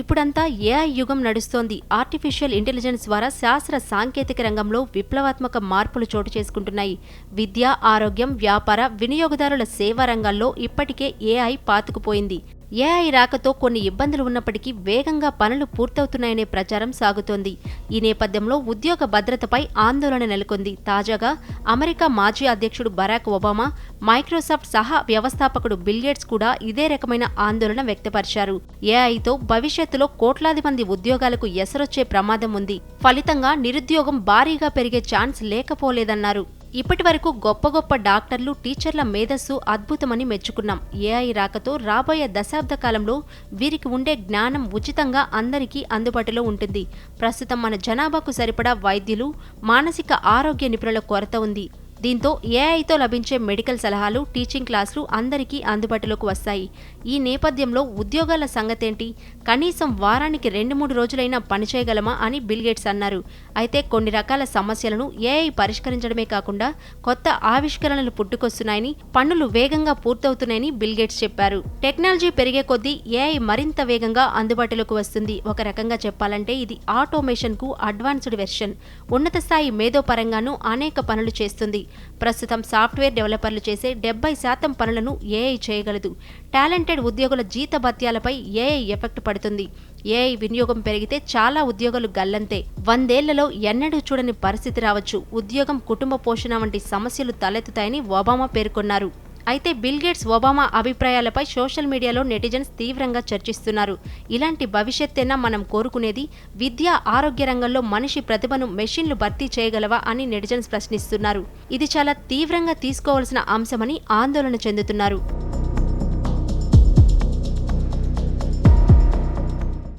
ఇప్పుడంతా ఏఐ యుగం నడుస్తోంది. ఆర్టిఫిషియల్ ఇంటెలిజెన్స్ ద్వారా శాస్త్ర సాంకేతిక రంగంలో విప్లవాత్మక మార్పులు చోటు చేసుకుంటున్నాయి. విద్య ఆరోగ్యం వ్యాపార వినియోగదారుల సేవా రంగాల్లో ఇప్పటికే ఏఐ పాతుకుపోయింది. ఏఐ రాకతో కొన్ని ఇబ్బందులు ఉన్నప్పటికీ వేగంగా పనులు పూర్తవుతున్నాయనే ప్రచారం సాగుతోంది. ఈ నేపథ్యంలో ఉద్యోగ భద్రతపై ఆందోళన నెలకొంది. తాజాగా అమెరికా మాజీ అధ్యక్షుడు బరాక్ ఒబామా మైక్రోసాఫ్ట్ సహా వ్యవస్థాపకుడు బిల్గేట్స్ కూడా ఇదే రకమైన ఆందోళన వ్యక్తపరిచారు. ఏఐతో భవిష్యత్తులో కోట్లాది మంది ఉద్యోగాలకు ఎసరొచ్చే ప్రమాదం ఉంది. ఫలితంగా నిరుద్యోగం భారీగా పెరిగే ఛాన్స్ లేకపోలేదన్నారు. ఇప్పటి వరకు గొప్ప గొప్ప డాక్టర్లు టీచర్ల మేధస్సు అద్భుతమని మెచ్చుకున్నాం. ఏఐ రాకతో రాబోయే దశాబ్ద కాలంలో వీరికి ఉండే జ్ఞానం ఉచితంగా అందరికీ అందుబాటులో ఉంటుంది. ప్రస్తుతం మన జనాభాకు సరిపడా వైద్యులు మానసిక ఆరోగ్య నిపుణుల కొరత ఉంది. దీంతో ఏఐతో లభించే మెడికల్ సలహాలు టీచింగ్ క్లాసులు అందరికీ అందుబాటులోకి వస్తాయి. ఈ నేపథ్యంలో ఉద్యోగాల సంగతేంటి? కనీసం వారానికి రెండు మూడు రోజులైనా పనిచేయగలమా అని బిల్గేట్స్ అన్నారు. అయితే కొన్ని రకాల సమస్యలను ఏఐ పరిష్కరించడమే కాకుండా కొత్త ఆవిష్కరణలు పుట్టుకొస్తున్నాయని పనులు వేగంగా పూర్తవుతున్నాయని బిల్గేట్స్ చెప్పారు. టెక్నాలజీ పెరిగే కొద్దీ ఏఐ మరింత వేగంగా అందుబాటులోకి వస్తుంది. ఒక రకంగా చెప్పాలంటే ఇది ఆటోమేషన్కు అడ్వాన్స్డ్ వెర్షన్. ఉన్నత స్థాయి మేధో పరంగానూ అనేక పనులు చేస్తుంది. ప్రస్తుతం సాఫ్ట్వేర్ డెవలపర్లు చేసే డెబ్బై శాతం పనులను ఏఐ చేయగలదు. టాలెంటెడ్ ఉద్యోగుల జీతభత్యాలపై ఏఐ ఎఫెక్ట్ పడుతుంది. ఏఐ వినియోగం పెరిగితే చాలా ఉద్యోగాలు గల్లంతే. వందేళ్ళలో ఎన్నడూ చూడని పరిస్థితి రావచ్చు. ఉద్యోగం కుటుంబ పోషణ వంటి సమస్యలు తలెత్తుతాయని ఒబామా పేర్కొన్నారు. అయితే బిల్ గేట్స్ ఒబామా అభిప్రాయాలపై సోషల్ మీడియాలో నెటిజన్స్ తీవ్రంగా చర్చిస్తున్నారు. ఇలాంటి భవిష్యత్తేనా మనం కోరుకునేది? విద్య ఆరోగ్య రంగంలో మనిషి ప్రతిభను మెషిన్లు భర్తీ చేయగలవా అని నెటిజన్స్ ప్రశ్నిస్తున్నారు. ఇది చాలా తీవ్రంగా తీసుకోవాల్సిన అంశమని ఆందోళన చెందుతున్నారు.